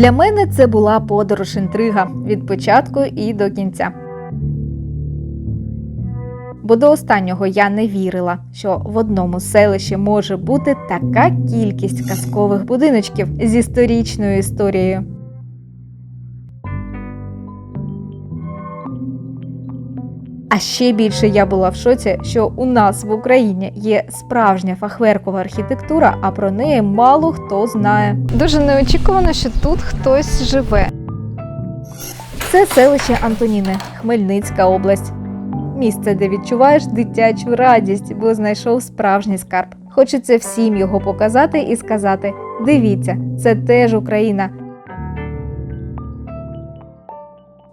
Для мене це була подорож інтрига від початку і до кінця. Бо до останнього я не вірила, що в одному селищі може бути така кількість казкових будиночків зі сторічною історією. Ще більше я була в шоці, що у нас в Україні є справжня фахверкова архітектура, а про неї мало хто знає. Дуже неочікувано, що тут хтось живе. Це селище Антоніни, Хмельницька область. Місце, де відчуваєш дитячу радість, бо знайшов справжній скарб. Хочеться всім його показати і сказати: дивіться, це теж Україна.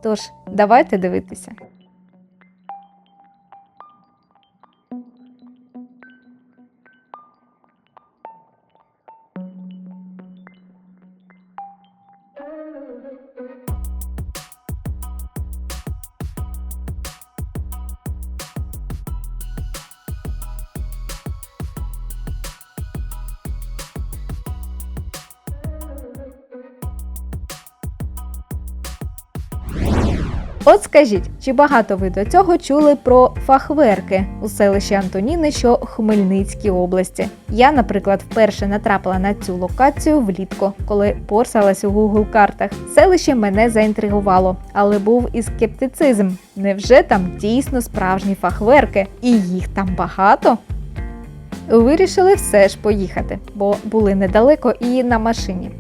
Тож, давайте дивитися. От скажіть, чи багато ви до цього чули про фахверки у селищі Антоніни, що Хмельницькій області? Я, наприклад, вперше натрапила на цю локацію влітку, коли порсалась у Google картах. Селище мене заінтригувало, але був і скептицизм. Невже там дійсно справжні фахверки? І їх там багато? Вирішили все ж поїхати, бо були недалеко і на машині.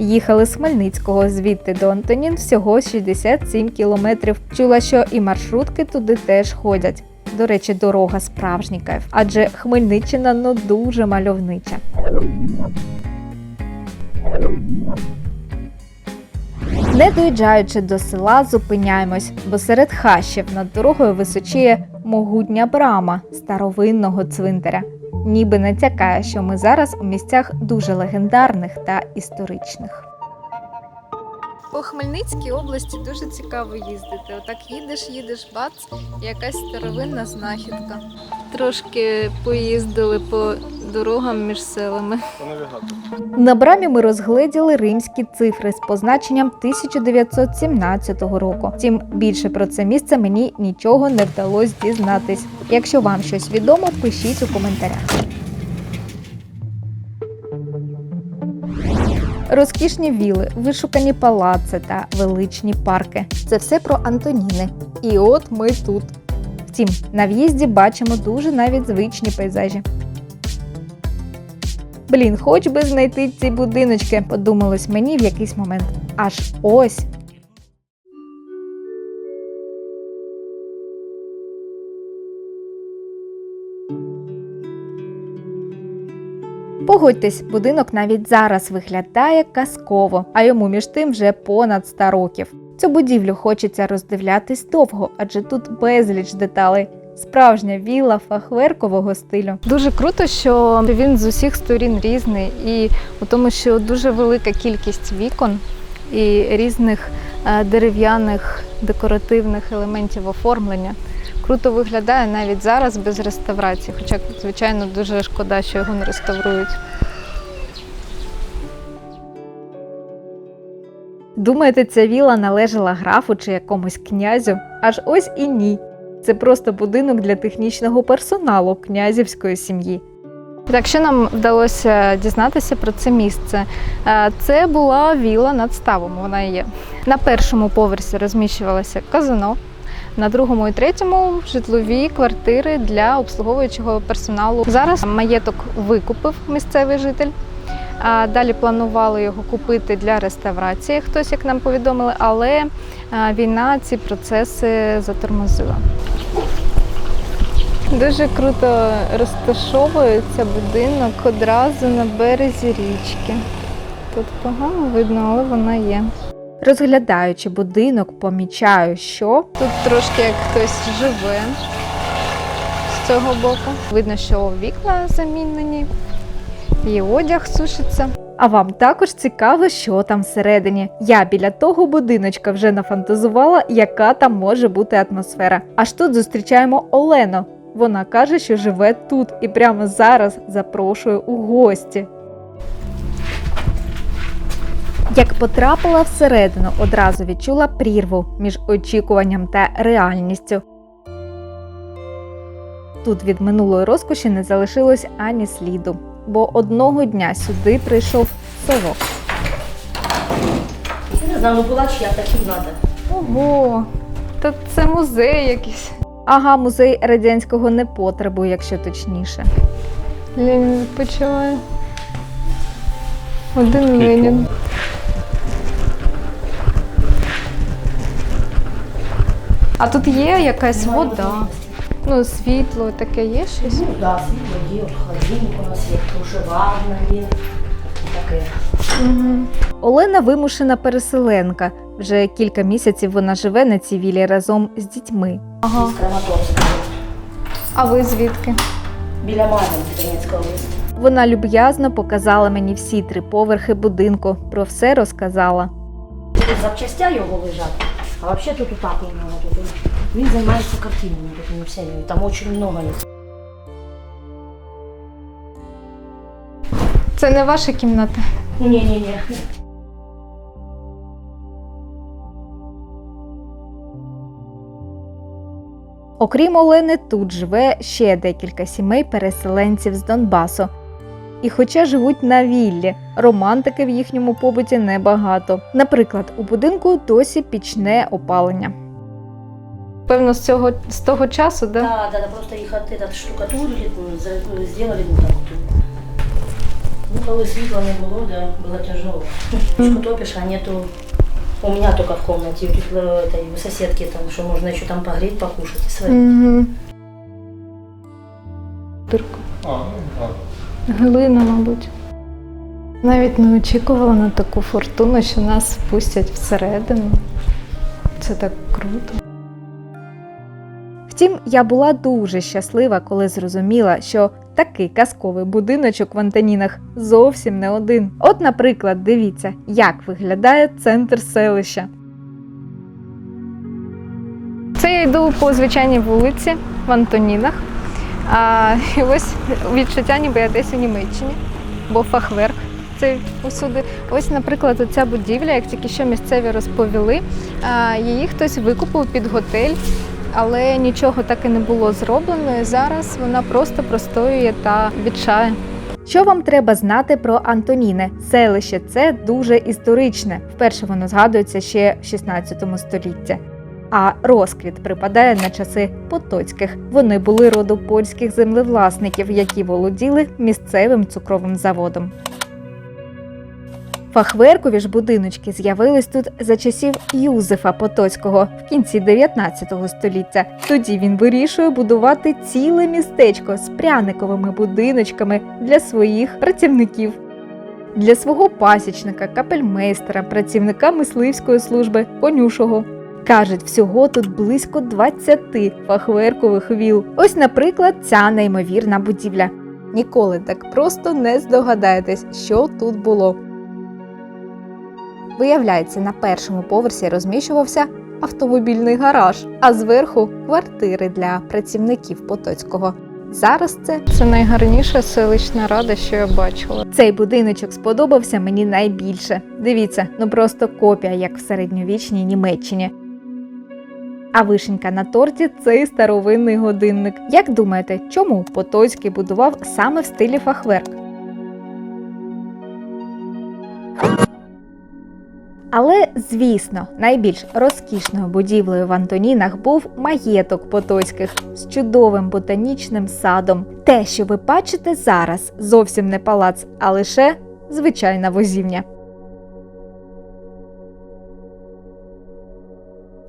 Їхали з Хмельницького звідти до Антонін всього 67 кілометрів. Чула, що і маршрутки туди теж ходять. До речі, дорога справжній кайф, адже Хмельниччина ну дуже мальовнича. Не доїжджаючи до села, зупиняємось, бо серед хащів над дорогою височіє могутня брама старовинного цвинтаря. Ніби натякає, що ми зараз у місцях дуже легендарних та історичних. По Хмельницькій області дуже цікаво їздити. Отак їдеш, їдеш, бац, якась старовинна знахідка. Трошки поїздили по дорогам між селами. На брамі ми розгледіли римські цифри з позначенням 1917 року. Втім, більше про це місце мені нічого не вдалося дізнатись. Якщо вам щось відомо, пишіть у коментарях. Розкішні віли, вишукані палаци та величні парки. Це все про Антоніни. І от ми тут. Втім, на в'їзді бачимо дуже навіть звичні пейзажі. Блін, хоч би знайти ці будиночки, подумалось мені в якийсь момент. Аж ось. Погодьтесь, будинок навіть зараз виглядає казково, а йому між тим вже понад 100 років. Цю будівлю хочеться роздивлятись довго, адже тут безліч деталей. Справжня вілла фахверкового стилю. Дуже круто, що він з усіх сторін різний, і у тому, що дуже велика кількість вікон і різних е, дерев'яних декоративних елементів оформлення. Круто виглядає навіть зараз без реставрації, хоча, звичайно, дуже шкода, що його не реставрують. Думаєте, ця віла належала графу чи якомусь князю? Аж ось і ні. Це просто будинок для технічного персоналу князівської сім'ї. Так, що нам вдалося дізнатися про це місце? Е, Це була віла над ставом. Вона є. На першому поверсі розміщувалося казино, на другому і третьому житлові квартири для обслуговуючого персоналу. Зараз маєток викупив місцевий житель. А далі планували його купити для реставрації, хтось як нам повідомили, але е, війна ці процеси затормозила. Дуже круто розташовується будинок одразу на березі річки. Тут погано видно, але вона є. Розглядаючи будинок, помічаю, що Тут трошки як хтось живе з цього боку. Видно, що вікна замінені, і одяг сушиться. А вам також цікаво, що там всередині. Я біля того будиночка вже нафантазувала, яка там може бути атмосфера. Аж тут зустрічаємо Олену. Вона каже, що живе тут і прямо зараз запрошує у гості. Як потрапила всередину, одразу відчула прірву між очікуванням та реальністю. Тут від минулої розкоші не залишилось ані сліду, бо одного дня сюди прийшов совок. Не знаю, була чия та кімната. Ого! Та це музей якийсь. Ага, музей радянського непотребу, якщо точніше. Ленін відпочиває. Один Ленін. А тут є якась вода. Ну, світло, таке є щось. Ну да, світло є, холодильник у нас є, душеварна є. Таке. Угу. Олена вимушена переселенка. Вже кілька місяців вона живе на цій вілі разом з дітьми. Ага. З Краматорська. А ви звідки? Біля Мар'їнки, Донецька область. Вона люб'язно показала мені всі три поверхи будинку, про все розказала. Тут запчастя його лежать, а взагалі тут утеплено. Тут. Він займається картинами, такими всеми. Там дуже много їх. Це не ваша кімната. Ні-ні-ні. Окрім Олени, тут живе ще декілька сімей переселенців з Донбасу. І хоча живуть на віллі, романтики в їхньому побуті небагато. Наприклад, у будинку досі пічне опалення. Певно, з цього з того часу, да? Да, да, да, просто їх от штукатурили, ну, за- ну, так. Ну, коли світла не було, да, було тяжело. Топишь, а нету... У меня только в комнате, у, этой, у соседки там, что можно еще там погреть, покушать и сварить. Угу. Дирка. А, ну так. Глина, мабуть. Навіть не очікувала на таку фортуну, що нас впустять всередину. Це так круто. Втім, я була дуже щаслива, коли зрозуміла, що такий казковий будиночок в Антонінах зовсім не один. От, наприклад, дивіться, як виглядає центр селища. Це я йду по звичайній вулиці в Антонінах. А, і ось відчуття, ніби я десь у Німеччині, бо фахверк це усюди. Ось, наприклад, оця будівля, як тільки що місцеві розповіли, її хтось викупив під готель, але нічого так і не було зроблено. І зараз вона просто простоює та відчає. Що вам треба знати про Антоніне? Селище це дуже історичне. Вперше воно згадується ще в 16 столітті. А розквіт припадає на часи потоцьких. Вони були роду польських землевласників, які володіли місцевим цукровим заводом. Фахверкові ж будиночки з'явились тут за часів Юзефа Потоцького в кінці 19 століття. Тоді він вирішує будувати ціле містечко з пряниковими будиночками для своїх працівників. Для свого пасічника, капельмейстера, працівника мисливської служби, конюшого. Кажуть, всього тут близько 20 фахверкових віл. Ось, наприклад, ця неймовірна будівля. Ніколи так просто не здогадаєтесь, що тут було. Виявляється, на першому поверсі розміщувався автомобільний гараж, а зверху квартири для працівників Потоцького. Зараз це Це найгарніша селищна рада, що я бачила. цей будиночок сподобався мені найбільше. Дивіться, ну просто копія, як в середньовічній Німеччині. А вишенька на торті цей старовинний годинник. Як думаєте, чому Потоцький будував саме в стилі фахверк? Але, звісно, найбільш розкішною будівлею в Антонінах був маєток Потоцьких з чудовим ботанічним садом. Те, що ви бачите зараз, зовсім не палац, а лише звичайна возівня.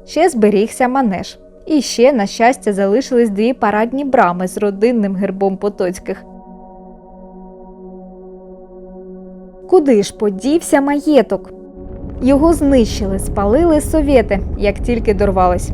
Ще зберігся манеж. І ще, на щастя, залишились дві парадні брами з родинним гербом Потоцьких. Куди ж подівся маєток? Його знищили, спалили совєти, як тільки дорвались.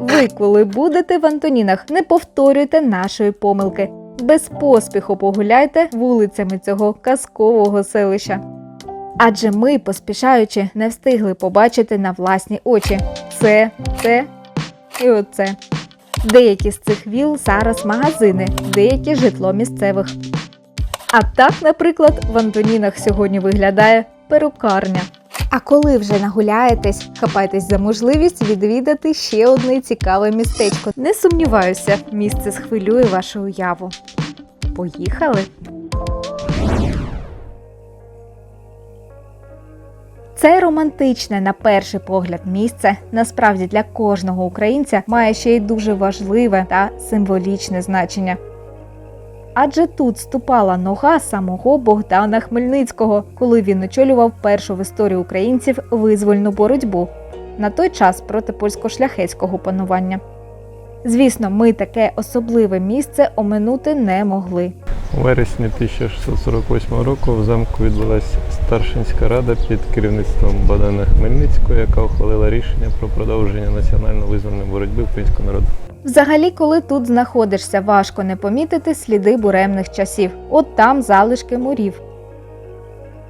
Ви, коли будете в Антонінах, не повторюйте нашої помилки. Без поспіху погуляйте вулицями цього казкового селища. Адже ми, поспішаючи, не встигли побачити на власні очі це, це і оце. Деякі з цих віл зараз магазини, деякі житло місцевих. А так, наприклад, в Антонінах сьогодні виглядає перукарня. А коли вже нагуляєтесь, хапайтесь за можливість відвідати ще одне цікаве містечко. Не сумніваюся, місце схвилює вашу уяву. Поїхали! Це романтичне на перший погляд місце насправді для кожного українця має ще й дуже важливе та символічне значення. Адже тут ступала нога самого Богдана Хмельницького, коли він очолював першу в історії українців визвольну боротьбу на той час проти польсько-шляхетського панування. Звісно, ми таке особливе місце оминути не могли. У вересні 1648 року в замку відбулася старшинська рада під керівництвом Богдана Хмельницького, яка ухвалила рішення про продовження національно-визвольної боротьби українського народу. Взагалі, коли тут знаходишся, важко не помітити сліди буремних часів. От там залишки мурів.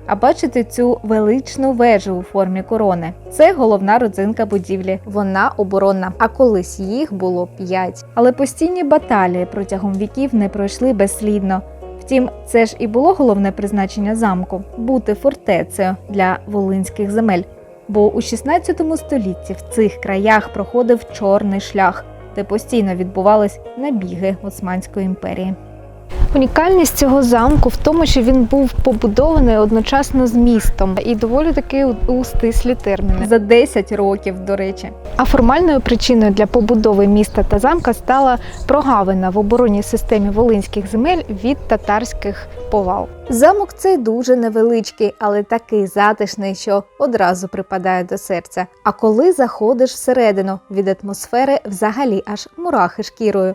А бачите цю величну вежу у формі корони. Це головна родзинка будівлі. Вона оборонна, а колись їх було п'ять. Але постійні баталії протягом віків не пройшли безслідно. Втім, це ж і було головне призначення замку бути фортецею для волинських земель. Бо у 16 столітті в цих краях проходив чорний шлях, де постійно відбувались набіги Османської імперії. Унікальність цього замку в тому, що він був побудований одночасно з містом і доволі таки у- стислі терміни. За 10 років, до речі. А формальною причиною для побудови міста та замка стала прогавина в оборонній системі волинських земель від татарських повал. Замок цей дуже невеличкий, але такий затишний, що одразу припадає до серця. А коли заходиш всередину, від атмосфери взагалі аж мурахи шкірою.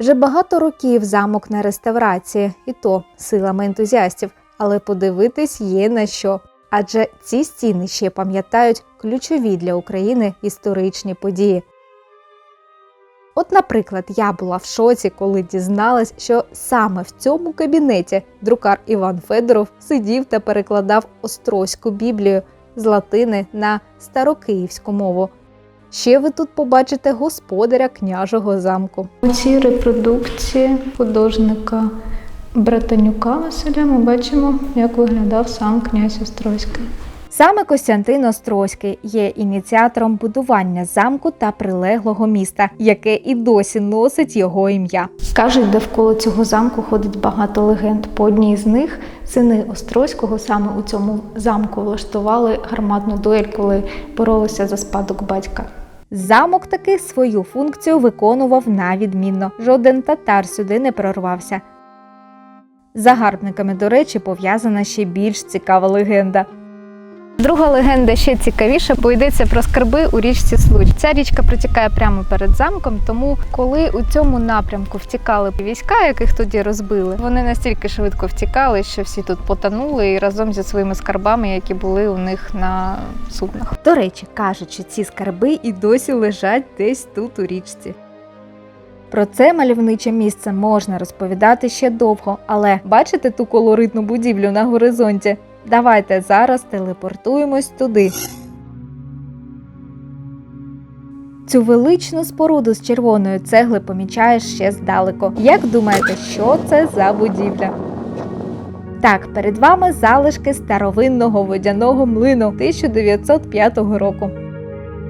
Вже багато років замок на реставрації, і то силами ентузіастів, але подивитись є на що. Адже ці стіни ще пам'ятають ключові для України історичні події. От, наприклад, я була в шоці, коли дізналась, що саме в цьому кабінеті друкар Іван Федоров сидів та перекладав Острозьку Біблію з латини на старокиївську мову. Ще ви тут побачите господаря княжого замку. У цій репродукції художника Братанюка Василя ми бачимо, як виглядав сам князь Острозький. Саме Костянтин Острозький є ініціатором будування замку та прилеглого міста, яке і досі носить його ім'я. Кажуть, довкола цього замку ходить багато легенд. По одній з них сини Острозького саме у цьому замку влаштували гарматну дуель, коли боролися за спадок батька. Замок таки свою функцію виконував на відмінно. Жоден татар сюди не прорвався. Загарбниками, до речі, пов'язана ще більш цікава легенда. Друга легенда ще цікавіша, бо йдеться про скарби у річці Случ. Ця річка протікає прямо перед замком, тому коли у цьому напрямку втікали війська, яких тоді розбили, вони настільки швидко втікали, що всі тут потонули і разом зі своїми скарбами, які були у них на суднах. До речі, кажуть, що ці скарби і досі лежать десь тут у річці. Про це мальовниче місце можна розповідати ще довго, але бачите ту колоритну будівлю на горизонті? Давайте зараз телепортуємось туди. Цю величну споруду з червоної цегли помічаєш ще здалеку. Як думаєте, що це за будівля? Так, перед вами залишки старовинного водяного млину 1905 року.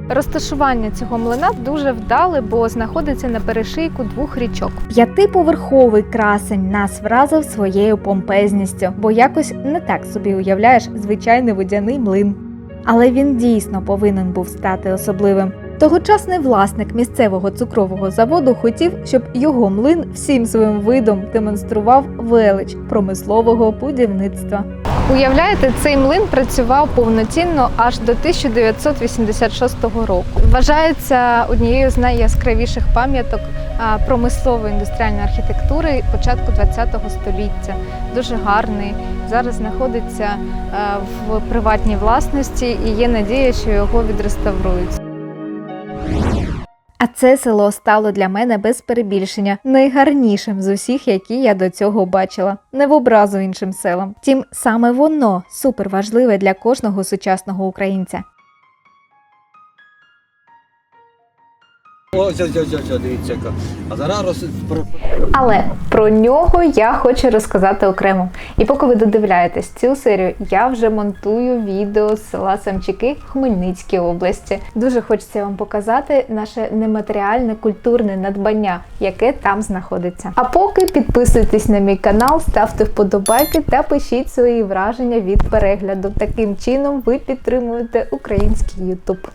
Розташування цього млина дуже вдале, бо знаходиться на перешийку двох річок. П'ятиповерховий красень нас вразив своєю помпезністю, бо якось не так собі уявляєш звичайний водяний млин. Але він дійсно повинен був стати особливим. Тогочасний власник місцевого цукрового заводу хотів, щоб його млин всім своїм видом демонстрував велич промислового будівництва. Уявляєте, цей млин працював повноцінно аж до 1986 року. Вважається однією з найяскравіших пам'яток промислової індустріальної архітектури початку ХХ століття. Дуже гарний. Зараз знаходиться в приватній власності і є надія, що його відреставрують. А це село стало для мене без перебільшення найгарнішим з усіх, які я до цього бачила, не в образу іншим селам. Втім, саме воно супер важливе для кожного сучасного українця. А зараз Але про нього я хочу розказати окремо. І поки ви додивляєтесь цю серію, я вже монтую відео з села Самчики Хмельницькій області. Дуже хочеться вам показати наше нематеріальне культурне надбання, яке там знаходиться. А поки підписуйтесь на мій канал, ставте вподобайки та пишіть свої враження від перегляду. Таким чином ви підтримуєте український YouTube.